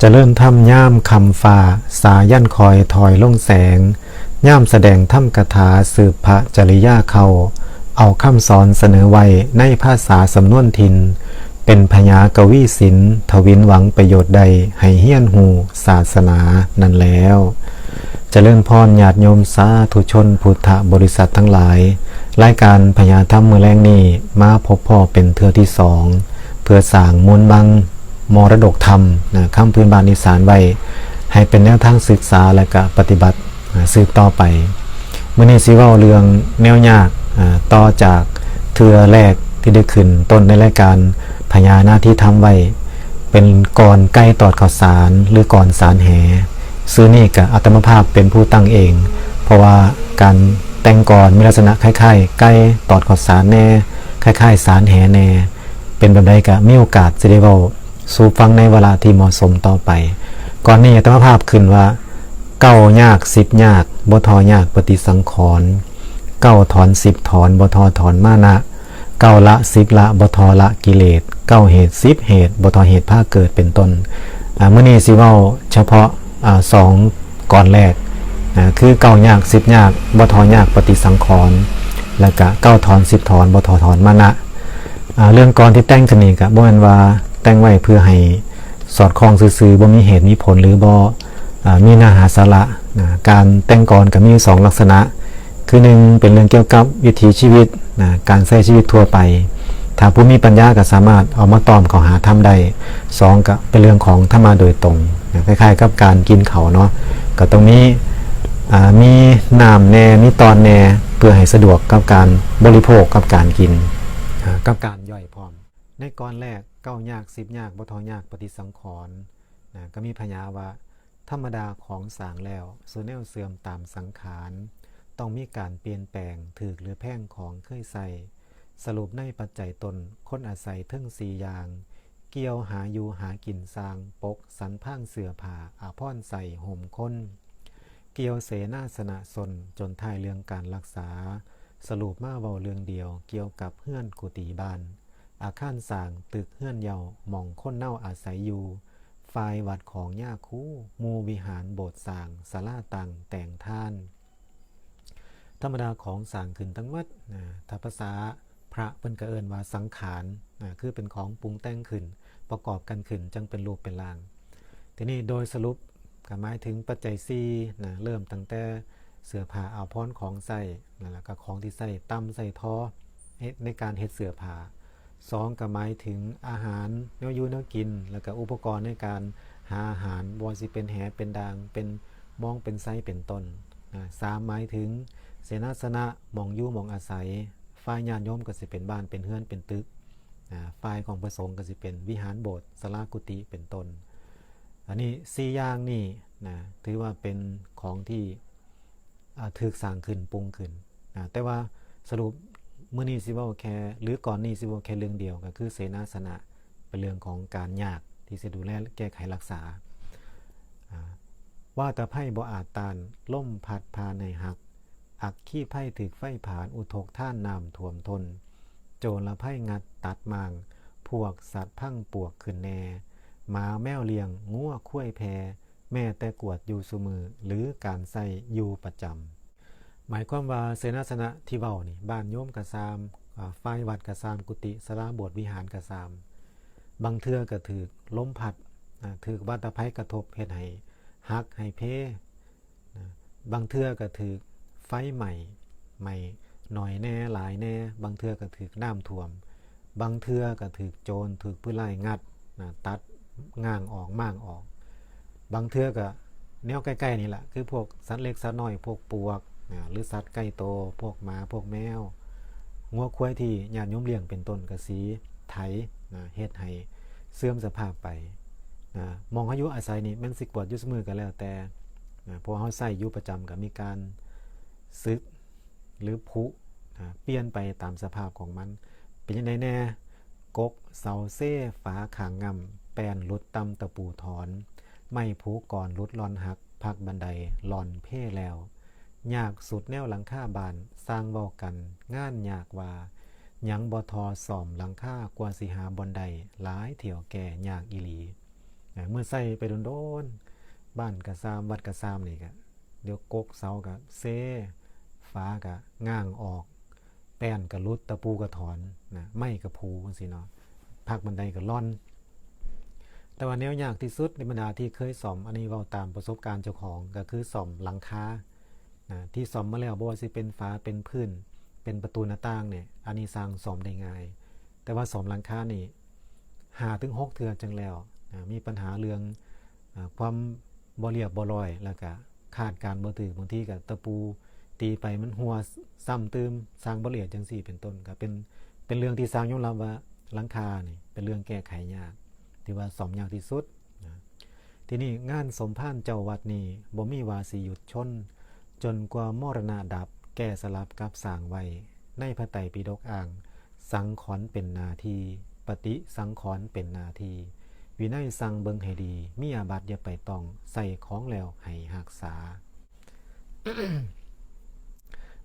จะเริ่มถ้ำย่ามคำฟ้า สายันคอยถอยล่งแสง ย่ามแสดงถ้ำกถาสืบพระจริยาเขา เอาคำสอนเสนอไว้ในภาษาสำนวนทิน เป็นพญากวีศิลป์ทวินหวังประโยชน์ใดให้เฮียนหูศาสนานั่นแล้วจเจริญพรญาติโยมสาธุชนพุทธบริษัททั้งหลาย รายการพญาธรรมมือแรงนี้มาพบพ่อเป็นเทือที่สอง เพื่อสางมวลบัง มรดกธรรมนะคำพื้นบ้านอีสานไว้ ให้เป็นแนวทางศึกษาและก็ปฏิบัติอ่าสืบต่อไปเมื่อนี้สิว่าเรื่องแนวยากต่อจากเทือแรกที่ได้ขึ้นต้นในรายการพญานาที่ทำไว้ เป็นก่อนใกล้ตอดข่าวสารหรือก่อนสารแหซื้อนี่กับอัตมภาพเป็นผู้ตั้งเอง เพราะว่าการแต่งก่อนมีลักษณะคล้ายๆ ใกล้ตอดข่าวสารแน่คล้ายๆ สารแหแน่เป็นแบบใดก็มีโอกาสจะได้เว้า สู่ฟังในเวลาที่เหมาะสมต่อไป ก่อนนี้อัตมภาพขึ้นว่า เก้ายากสิบยากบทอยากปฏิสังขรณ์เก้าถอนสิบถอนบทอถอนมานะเก้าละสิบละบทอละกิเลสเก้าเหตุสิบเหตุบทอเหตุผ้าเกิดเป็นต้นอ่ามื่อนี้สิเว้าเฉพาะสองก่อนแรกคือเก้ายากสิบยากบทอยากปฏิสังขรณ์แล้วก็เก้าถอนสิบถอนบทอถอนมานะเรื่องก่อนที่แต่งกันนี่ก็บ่แม่นว่า แต่งไว้เพื่อให้สอดคล้องซื่อๆบ่มีเหตุมีผลหรือบ่อ่มีเนื้อหาสาระนะการแต่งกรก็มีอยู่สองลักษณะ คือหนึ่งเป็นเรื่องเกี่ยวกับวิถีชีวิตนะการใช้ชีวิตทั่วไป ถ้าผู้มีปัญญาก็สามารถเอามาตอมเขาหาทำได้สองก็เป็นเรื่องของธรรมาโดยตรงนะคล้ายๆ กับการกินเขาเนาะก็ตรงนี้มีน้ำแน่มีตอนแน่เพื่อให้สะดวกกับการบริโภคกับการกินกับการย่อยพ ในก่อนแรกเก้ายากสิบยากบ่ทอยากปฏิสังขรณ์นะก็มีพญาว่าธรรมดาของสางแล้วโซเนลเสื่อมตามสังขาร ต้องมีการเปลี่ยนแปลงถือหรือแพ่งของเคยใส่ สรุปในปัจจัยตนค้นอาศัยเทึ่งสีอย่าง เกี่ยวหาอยู่หากินสร้างปก สันพังเสือผ่าอาพ่อนใส่ห่มค้น เกี่ยวเสนาสนะสนจนทายเรื่องการรักษา สรุปมาเว้าเรื่องเดียวเกี่ยวกับเฮือนกุฏิบ้าน อาคารสางตึกเฮือนเยาหม่องค้นเน่าอาศัยอยู่ฝ่ายวัดของย่าคู่มูวิหารโบสถ์สางศาลาตังแต่งท่าน ธรรมดาของสางขึ้นทั้งหมดนะถ้าภาษาพระเพิ่นก็เอินว่าสังขารนะคือเป็นของปรุงแต่งขึ้น ประกอบกันขึ้นจังเป็นรูปเป็นร่าง ทีนี้โดยสรุปก็หมายถึงปัจจัย4นะเริ่มตั้งแต่เสื้อผ้าอาภรณ์ของใส่นะแล้วก็ของที่ใส่ตั้มใส่ท้อในการเฮ็ดเสื้อผ้า สองก็หมายถึงอาหารเนื้อยูเนื้อกิน แล้วก็อุปกรณ์ในการหาอาหารบอสิเป็นแหเป็นดางเป็นมองเป็นไซเป็นต้นนะสามหมายถึงเสนาสนะมองยู่มองอาศัยฝ่ายญาติโยมก็สิเป็นบ้านเป็นเฮือนเป็นตึกนะฝ่ายของพระสงฆ์ก็สิเป็นวิหารโบสถ์ศาลากุฏิเป็นต้น อันนี้สี่อย่างนี่นะถือว่าเป็นของที่ถูกสร้างขึ้นปรุงขึ้นนะแต่ว่าสรุป เมื่อนี้สิว่าแค่หรือก่อนนี้สิว่าแค่เรื่องเดียวก็คือเสนาสนะเป็นเรื่องของการยากที่จะดูแลแก้ไขรักษา ว่าแต่ไพ่บ่อาจตานล่มพัดพาในหัก อักขี้ไพ่ถึกไฟผานอุทกท่านนำท่วมทน โจรละไพ่งัดตัดมาง พวกสัตว์พังปวกขึ้นแน่หมาแมวเลียง งัวคุ้ยแพแม่แต่กวดอยู่สมือหรือการใส่อยู่ประจำ หมายความว่าเสนาสนะที่เว้านี่บ้านโยมกระซามฝ่ายวัดกระซามกุฏิสลาบสถ์วิหารกระซาม บางเทื่อก็ถือล้มพัดถือวัตภัยกระทบเฮ็ดให้หักให้เพบางเทื่อก็ถือไฟใหม่ใหม่หน่อยแน่หลายแน่ บางเทื่อก็ถือน้ำท่วม บางเทื่อก็ถือโจรถือผู้ไล่งัดนะตัดง่างออกม่างออก บางเทื่อก็แนวใกล้ๆนี่แหละคือพวกสัตว์เล็กสัตว์น้อยพวกปวก หรือสัตว์ใกล้โต พวกหมาพวกแมวงัวควายที่ญาติโยมเลี้ยงเป็นต้นกระสีไถนะเฮ็ดให้เสื่อมสภาพไปนะมองอายุอาศัยนี่แม่นสิกวดยู่สมือกันแล้วแต่นะพราะว่าเฮาใส่อยู่ประจำก็มีการซึกหรือผุนะเปลี่ยนไปตามสภาพของมัน เป็นยังไงแน่กกเสาเซ่ฝาขางงำแปนลุดตำตะปูถอน ไม่ผูก่อนลุดลอนหักพักบันไดหลอนเพ่แล้ว ยากสุดแนวหลังคาบานสร้างเว้ากัน งานยากว่ายังบอทอสอมหลังคากว่าสิหาบอนไดหลายเถี่ยวแก่ยากอีหลี เมื่อใส่ไปโดนๆบ้านกระซามวัดกระซามนี่ก็เดี๋ยวกกเสาก็เซฟ้าก็ง่างออก แป้นก็รุดตะปูก็ถอนนะไม่กระพูจังซี่เนาะพักบันไดก็ล่อน แต่ว่าแนวยากที่สุดในบรรดาที่เคยสอมอันนี้เว้าตามประสบการณ์เจ้าของก็คือสอมหลังคา นะที่สอมมาแล้วบ่ว่าสิเป็นฝาเป็นพื้น เป็นประตูหน้าต่างเนี่ยอันนี้สร้างสอมได้ง่าย แต่ว่าสอมหลังคานี่หาถึงหกเทือจังแล้วนะมีปัญหาเรื่องอความบ่เรียบบ่ลอยแล้วก็ขาดการบ่ถือบางทีก็ตะปูตีไปมันหัวซ้ำตืมสร้างบ่ละเอียดจังสี่เป็นต้นก็เป็นเป็นเรื่องที่สร้างยอมรับว่าหลังคานี่เป็นเรื่องแก้ไขยากที่ว่าสอมยากที่สุดทีนี้งานสมภารเจ้าวัดนี่บ่มีวาสีหยุดชน จนกว่ามรณะดับแก่สลับกับสางไว้ ในพระไตรปิฎกอ่าง สังขรณ์เป็นนาที ปฏิสังขรณ์เป็นนาทีวินัยสั่งเบิงให้ดี มีอาบัติอย่าไปต้องใส่ของแล้วให้หักษา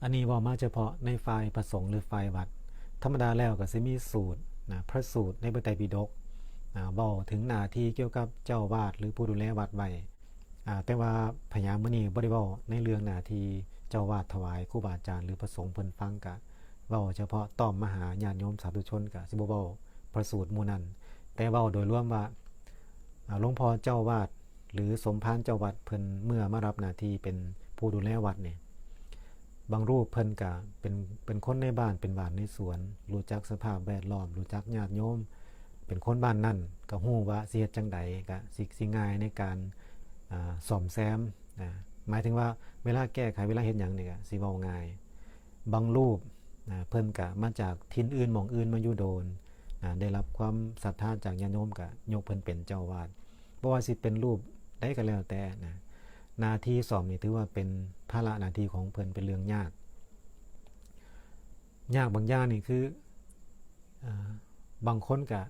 อันนี้ว่ามาเฉพาะในฝ่ายประสงค์หรือฝ่ายวัด ธรรมดาแล้วก็สิมีสูตรนะพระสูตรในพระไตรปิฎกนะเว้าถึงนาทีเกี่ยวกับเจ้าวาดหรือผู้ดูแลวัดไว้ แต่ว่าพญามณีบ่ได้เว้าในเรื่องหนาที่เจ้าวาดถวายครูบาอาจารย์หรือพระสงฆ์เพิ่นฟังกะเว้าเฉพาะตอมมหาญาติโยมสาธุชนกะสิบ่เว้าพระสูตรมูนั้นแต่เว้าโดยรวมว่าหลวงพ่อเจ้าวาดหรือสมภารเจ้าวัดเพิ่นเมื่อมารับหน้าที่เป็นผู้ดูแลวัดเนี่ยบางรูปเพิ่นกะเป็นเป็นคนในบ้านเป็นบ้านในสวน รู้จักสภาพแวดล้อมรู้จักญาติโยม เป็นคนบ้านนั่นก็ฮู้ว่าสิเฮ็ดจังใดก็สิสิง่ายในการ ซ่อมแซมนะหมายถึงว่าเวลาแก้ไขเวลาเฮ็ดหยังนี่ก็สิเว้าง่าย บางรูปนะเพิ่นก็มาจากทินอื่นมองอื่นมาอยู่โดนนะได้รับความศรัทธาจากญาโยมก็ยกเพิ่นเป็นเจ้าวาดบ่ว่าสิเป็นรูปใดก็แล้วแต่นะหน้าที่สอบนี่ถือว่าเป็นภาระหน้าที่ของเพิ่นเป็นเรื่องยาก ยากบางอย่างนี่คืออบางคนกะ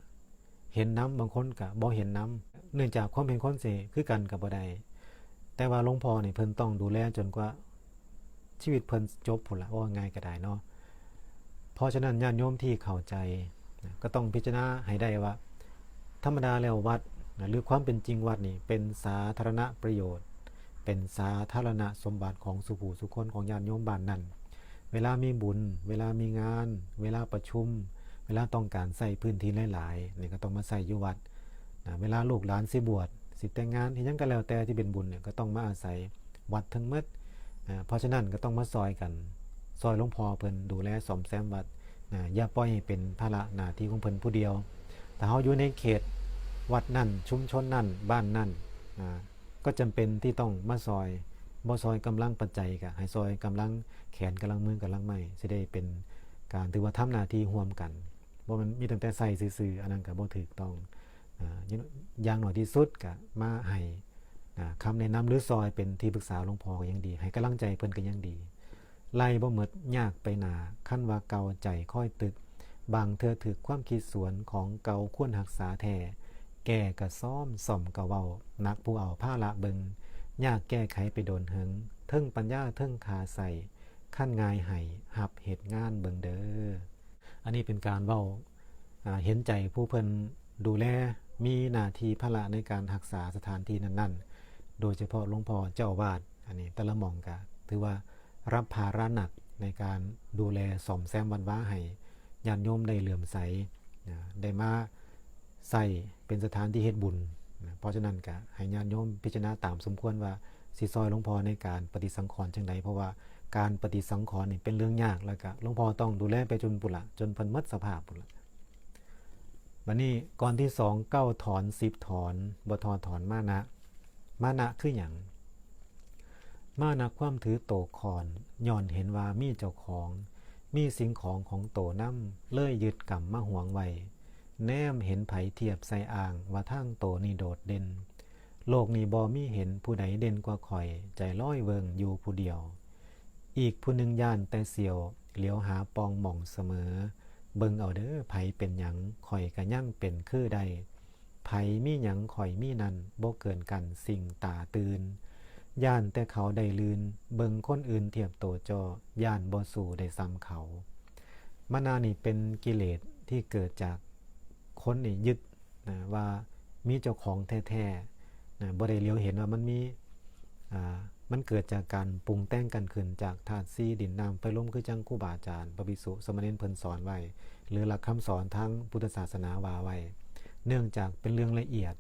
เห็นน้ำบางคนกะบ่เห็นน้ำ เนื่องจากความเป็นคนเสคือกันกับบ่ได้แต่ว่าหลวงพ่อเนี่ยเพิ่นต้องดูแลจนกว่าชีวิตเพิ่นจบพุ่นละว่าง่ายก็ได้เนาะเพราะฉะนั้นญาติโยมที่เข้าใจก็ต้องพิจารณาให้ได้ว่า ธรรมดาแล้ววัดหรือความเป็นจริงวัดนี่เป็นสาธารณประโยชน์ เป็นสาธารณสมบัติของสุภูสุคนของญาติโยมบ้านนั้น เวลามีบุญ เวลามีงาน เวลาประชุม เวลาต้องการใส่พื้นที่หลายๆนี่ก็ต้องมาใส่อยู่วัด นะเวลาลูกหลานสิบวชสิแต่งงานที่ยังก็แล้วแต่ที่เป็นบุญเนี่ยก็ต้องมาอาศัยวัดทั้งมดนะเพราะฉะนั้นก็ต้องมาซอยกัน ซอยหลวงพ่อเพิ่นดูแลสอมแซมวัดนะอย่าปล่อยให้เป็นภาระหน้าที่ของเพิ่นผู้เดียว แต่เฮาอยู่ในเขตวัดนั่นชุมชนนั่นบ้านนั่นนะก็จำเป็นที่ต้องมาซอยบ่ซอยกำลังปัจจัยกะให้ซอยกำลังแขนกำลังมือกำลังไม้สิได้เป็นการถือว่าทำหน้าที่ร่วมกันบ่มันมีตั้งแต่ใส่ซื่อๆอันนั้นก็บ่ถูกต้อง อย่างหน้อยที่สุดก็มาให้อ่าคำแนะนำหรือซอยเป็นที่ปรึกษาหลวงพ่อก็ยังดี ให้กำลังใจเพิ่นก็ยังดี ไล่บ่หมดยากไปหนาขั้นว่าเกาใจค่อยตึก บางเธอถือความคิดสวนของเกาควรหักษาแท้แก่กะซ่อมส่อมกะเว้านักผู้เอาผ้าละเบิงยากแก้ไขไปโดนเหิงเทิงปัญญาเทิงคาใส่ขั้นงายไห้หับเหตุงานเบิงเด้ออันนี้เป็นการเว้าอ่าเห็นใจผู้เพิ่นดูแล มีหน้าที่ภาระในการรักษาสถานที่นั้น ๆ โดยเฉพาะหลวงพ่อเจ้าอาวาดอันนี้แต่ละมองกะถือว่ารับภาระหนักในการดูแลซ่อมแซมวันว้าให้ญาติโยมได้เหลื่อมใสนะได้มาใส่เป็นสถานที่เฮ็ดบุญนะเพราะฉะนั้นก็ให้ญาติโยมพิจารณาตามสมควรว่าสิซอยหลวงพ่อในการปฏิสังขรณ์จังใดเพราะว่าการปฏิสังขรณ์นี่เป็นเรื่องยากแล้วก็หลวงพ่อต้องดูแลไปจนปุละจนพิ่นหมดสภาพปุละ บันนี้ก่อนที่สองเก้าถอนสิบถอนบทอนถอนมานะมานะคืออย่างมานะความถือโตคอนย่อนเห็นว่ามีเจ้าของ มีสิ่งของของโตน้ำเลื่อยยึดกรรมาห่วงไว้แนมเห็นไผเทียบใส่อ่างว่าทั้งโตนี่โดดเด่น โลกนี้บอมีเห็นผู้ใดเด่นกว่าข่อย ใจร้อยเวิงอยู่ผู้เดียว อีกผู้หนึ่งย่านแต่เสียว เหลียวหาปองหม่องเสมอ เบิ่งเอาเด้อไผเป็นหยังข่อยกะยั่งเป็นคือใดไผมีหยังข่อยมีนั่นบ่เกินกันสิ่งตาตื่นย่านแต่เขาได้ลืน เบิ่งคนอื่นเทียบโตจอย่านบ่สู่ได้ซ้ำเขามานานี่เป็นกิเลสที่เกิดจากคนนี่ยึดนะว่ามีเจ้าของแท้ๆนะบ่ได้เลียวเห็นว่ามันมีอ่า มันเกิดจากการปรุงแต่งกันขึ้นจากธาตุซีดินน้ำไฟลมคือจังครูบาอาจารย์พระภิกษุสามเณรเพิ่นสอนไว้ หรือหลักคำสอนทางพุทธศาสนาว่าไว้ เนื่องจากเป็นเรื่องละเอียด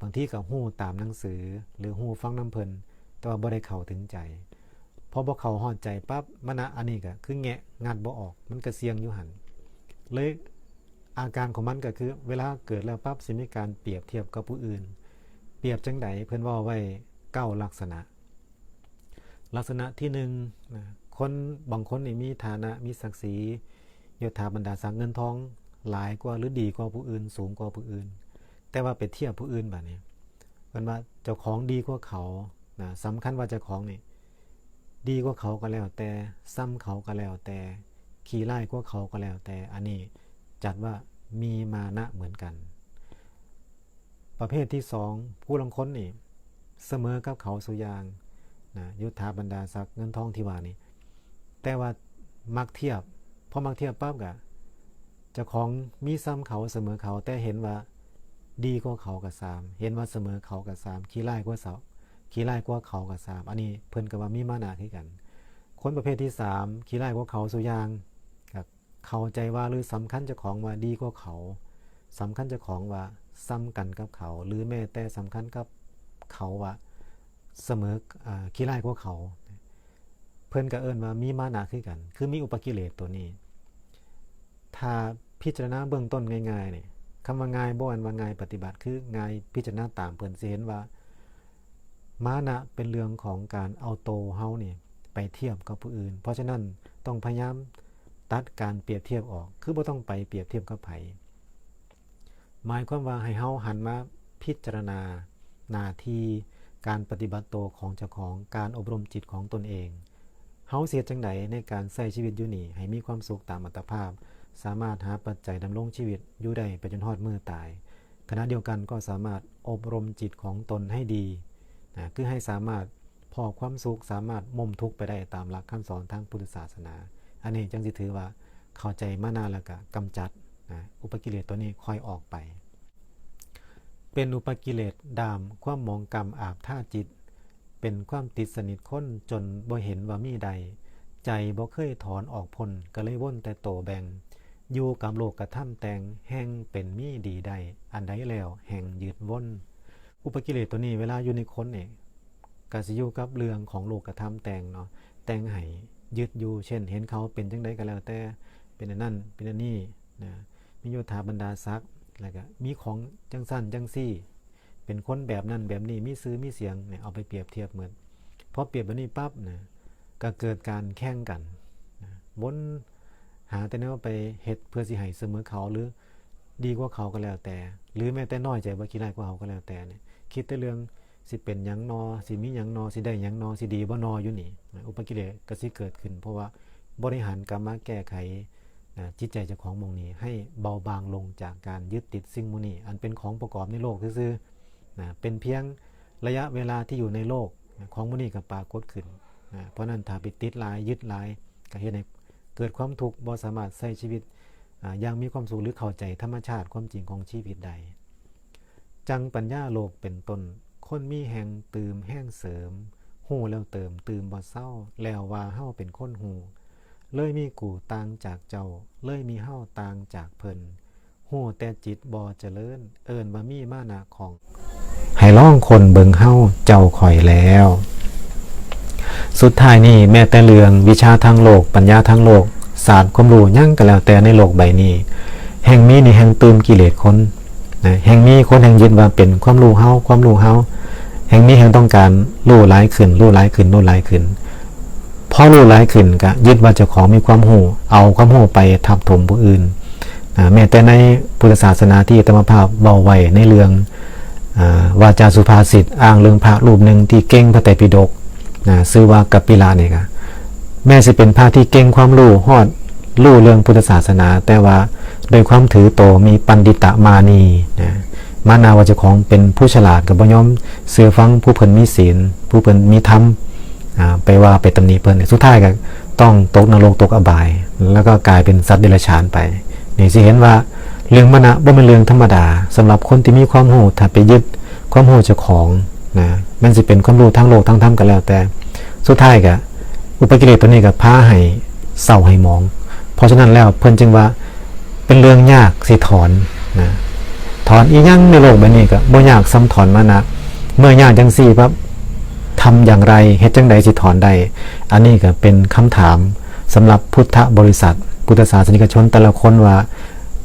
บางที่ก็ฮู้ตามหนังสือ หรือฮู้ฟังน้ำเพิ่นแต่ว่าบ่ได้เข้าถึงใจพอบ่เข้าฮอดใจปั๊บมันนะอันนี้ก็คือแงะงัดบ่ออก มันก็เสียงอยู่หันเลยอาการของมันก็คือ เวลาเกิดแล้วปั๊บสิมีการเปรียบเทียบกับผู้อื่น เปรียบจังไดเพิ่นว่าไว้เก้าลักษณะ ลักษณะที่หนึ่งนะคนบางคนนี่มีฐานะมีศักดิ์ศรียศถาบรรดาศักดิ์เงินทอง หลายกว่าหรือดีกว่าผู้อื่น สูงกว่าผู้อื่น แต่ว่าไปเทียบผู้อื่นแบบนี้มันว่าเจ้าของดีกว่าเขานะสำคัญว่าเจ้าของนี่ดีกว่าเขาก็แล้วแต่ซ้ำเขาก็แล้วแต่ขี่ไล่กว่าเขาก็แล้วแต่อันนี้จัดว่ามีมานะเหมือนกัน ประเภทที่สองผู้ลังค้นนี่เสมอกับเขาสุยาง นะยุทธาบรรดาศักดิ์เงินทองที่ว่านี่แต่ว่ามักเทียบพอมักเทียบปั๊บกะเจ้าของมีซ้ำเขาเสมอเขา แต่เห็นว่าดีกว่าเขากับสาม เห็นว่าเสมอเขากับสามขี่ไล่กว่าเสาขี้ไล่กว่าเขากับสามอันนี้เพิ่นก็ว่ามีมานาคือกัน คนประเภทที่สามขี้ไล่กว่าเขาสุยางกับเข้าใจว่าหรือสำคัญเจ้าของว่าดีกว่าเขาสำคัญเจ้าของว่าซ้ำกันกับเขา หรือแม้แต่สำคัญกับเขาว่า เสมอขี้ไล่กว่าเขา เพิ่นก็เอิ้นว่ามีมานาคือกัน คือมีอุปกิเลสตัวนี้ ถ้าพิจารณาเบื้องต้นง่ายๆเนี่ยคำว่าง่ายบ่อันว่าง่ายปฏิบัติ คือง่ายพิจารณาตามเพิ่นสิเห็นว่า มานะเป็นเรื่องของการเอาโตเฮาเนี่ยไปเทียบกับผู้อื่น เพราะฉะนั้นต้องพยายามตัดการเปรียบเทียบออก คือบ่ต้องไปเปรียบเทียบกับไผหมายความว่าให้เฮาหันมาพิจารณาหน้าที่ การปฏิบัติโตวของเจ้าของการอบรมจิตของตนเองเฮาเสียจังไดในการใช้ชีวิตอยู่นี่ให้มีความสุขตามอัตภาพ สามารถหาปัจจัยดำรงชีวิตอยู่ได้ไปจนฮอดมือตายขณะเดียวกันก็สามารถอบรมจิตของตนให้ดีนะคือให้สามารถพอความสุขสามารถมุมทุกข์ไปได้ตามหลักคำสอนทางพุทธศาสนา อันนี้จังสิถือว่าเข้าใจมานาแล้วก็กำจัดนะอุปกิเลสตัวนี้ค่อยออกไป เป็นอุปกิเลสดาม ความมองกรรมอาบท่าจิต เป็นความติดสนิทค้นจนบ่เห็นว่ามีใด ใจบ่เคยถอนออกพ้นก็เลยว่นแต่โตแบงอยู่กับโลกกระท่ำแตงแห่งเป็นมีดีใด อันใดแล้วแห่งยืดว่นอุปกิเลสตัวนี้เวลาอยู่ในคนเนี่ยกสิอยู่กับเรื่องของโลกกระทำแตงเนาะแตงให้ยึดอยู่เช่น เห็นเขาเป็นจังไดก็แล้วแต่เป็นนั่นเป็นนนี้นะมีโยธาบรรดาศักดิ์ แล้วก็มีของจังสั้นจังซี่ เป็นคนแบบนั้นแบบนี้มีซื้อมีเสียงเนี่ยเอาไปเปรียบเทียบเหมือนพอเปรียบแบบนี้ปั๊บนะก็เกิดการแข่งกันนะวนหาแต่แนวไปเฮ็ดเพื่อสิให้เสมอเขาหรือดีกว่าเขาก็แล้วแต่ หรือแม้แต่น้อยใจว่าขี้ไล่กว่าเขาก็แล้วแต่เนี่ยคิดแต่เรื่องสิเป็นยังนอสิมียังนอสิได้ยังนอสิดีบ่นออยู่นี่อุปกิเลสก็สิเกิดขึ้น เพราะว่าบริหารกรรมมาแก้ไข นะจิตใจเจ้าของมองนี้ให้เบาบางลงจากการยึดติดสิ่งมูนี้ อันเป็นของประกอบในโลกซื่อนะเป็นเพียงระยะเวลาที่อยู่ในโลกนะของมูนี้กับปรากฏขึ้นนะเพราะนั้นถ้าไปติดหลายยึดหลายก็เฮ็ดให้เกิดความทุกข์บ่สามารถใช้ชีวิตย่างมีความสุขหรือเข้าใจธรรมชาติความจริงของชีวิตใด จังปัญญาโลกเป็นต้นคนมีแห่งตืมแห่งเสริมหูแล้วเติม ตืมบ่เศร้าแล้วว่าเฮาเป็นคนหู เลยมีกูต่างจากเจ้า เลยมีเฮาต่างจากเพิ่นหูแต่จิตบ่เจริญ เอิ้นว่มีมานะของ ให้ล่องคนเบิงเฮาเจ้าข่อยแล้ว สุดท้ายนี่แม้แต่เรืองวิชาทางโลก ปัญญาทางโลก ศาสตร์ความรู้ยั่งก็แล้วแต่ในโลกใบนี้ แห่งมีนี่แห่งตืมกิเลสคนนะแห่งมีคนแห่งยึดว่าเป็นความรู้เฮาความรู้เฮาแห่งมีแห่งต้องการรู้หลายขึ้นรู้หลายขึ้นรู้หลายขึ้น พอรู้หลายขึ้นก็ยึดว่าเจ้าของมีความหูเอาความหูไปทับถมผู้อื่นแม้แต่ในพุทธศาสนาที่อาตมภาพเบาไว้ในเรื่องอวาจาสุภาษิตอ้างเรื่องพระรูปหนึ่งที่เก่งพระไตรปิฎกนะชื่อว่ากัปปิลาเนี่ยครับแม้สิเป็นพระที่เก่งความรู้ฮอดรู้เรื่องพุทธศาสนา แต่ว่าโดยความถือโตมีปันดิตะมานีนะมานาวาจ้าของเป็นผู้ฉลาดกับบยอมเสือฟังผู้เพิ่นมีศีลผู้เพิ่นมีธรรม ไปว่าไปตำหนิเพิ่นเนี่ยสุดท้ายก็ต้องตกนรกตกอบาย แล้วก็กลายเป็นสัตว์เดรัจฉานไปนี่สิเห็นว่าเรื่องมณะบ่เป็นเรื่องธรรมดาสำหรับคนที่มีความรู้ถ้าไปยึดความรู้เจ้าของนะมันสิเป็นความรู้ทั้งโลกทั้งธรรมก็แล้วแต่ สุดท้ายก็อุปกิเลสตัวนี้ก็พาให้เศร้าให้มอง เพราะฉะนั้นแล้วเพิ่นจึงว่าเป็นเรื่องยากสิถอนนะถอนอีหยังในโลกใบนี้ก็บ่ยากซ้ำถอนมานะ เมื่อยากจังซี่ปั๊บ ทำอย่างไรเฮ็ดจังใดสิถอนได้อันนี้ก็เป็นคำถามสำหรับพุทธบริษัท พุทธศาสนิกชนแต่ละคนว่า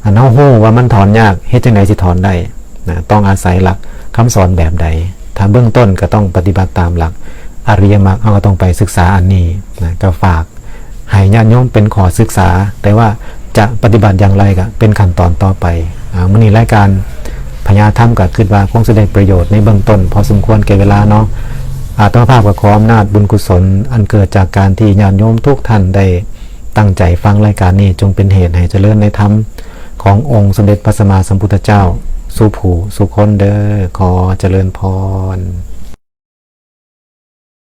อันเฮาฮู้ว่ามันถอนยากเฮ็ดจังไดสิถอนได้นะต้องอาศัยหลักคำสอนแบบใด ถ้าเบื้องต้นก็ต้องปฏิบัติตามหลักอริยมรรคเราก็ต้องไปศึกษาอันนี้นะก็ฝากให้ญาติโยมเป็นขอศึกษา แต่ว่าจะปฏิบัติอย่างไรก็เป็นขั้นตอนต่อไปอ่ามื้อนี้รายการพญาธรรมก็คิดว่าคงจะได้ประโยชน์ในเบื้องต้น พอสมควรแก่เวลาเนาะ อาตมาภาพกับขออำนาจบุญกุศล อันเกิดจากการที่ญาติโยมทุกท่านได้ตั้งใจฟังรายการนี้จงเป็นเหตุให้เจริญในธรรมขององค์สมเด็จพระสัมมาสัมพุทธเจ้า สุภูสุคนเดอขอเจริญพร